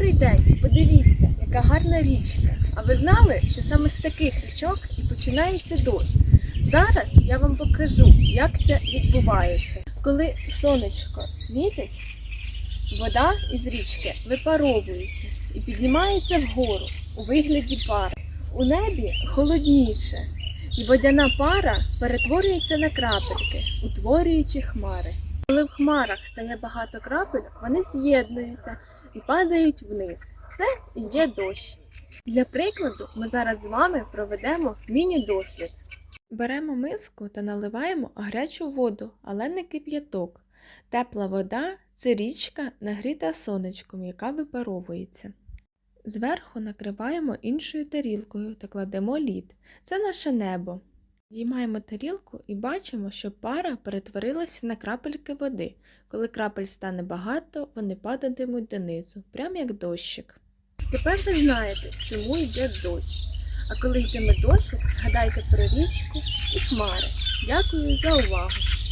Добрий день! Подивіться, яка гарна річка. А ви знали, що саме з таких річок і починається дощ? Зараз я вам покажу, як це відбувається. Коли сонечко світить, вода із річки випаровується і піднімається вгору у вигляді пари. У небі холодніше, і водяна пара перетворюється на крапельки, утворюючи хмари. Коли в хмарах стає багато крапельок, вони з'єднуються і падають вниз. Це і є дощ. Для прикладу, ми зараз з вами проведемо міні-дослід. Беремо миску та наливаємо гарячу воду, але не кип'яток. Тепла вода це річка, нагріта сонечком, яка випаровується. Зверху накриваємо іншою тарілкою та кладемо лід. Це наше небо. Діймаємо тарілку і бачимо, що пара перетворилася на крапельки води. Коли крапель стане багато, вони падатимуть донизу, прямо як дощик. Тепер ви знаєте, чому йде дощ. А коли йтиме дощик, згадайте про річку і хмари. Дякую за увагу!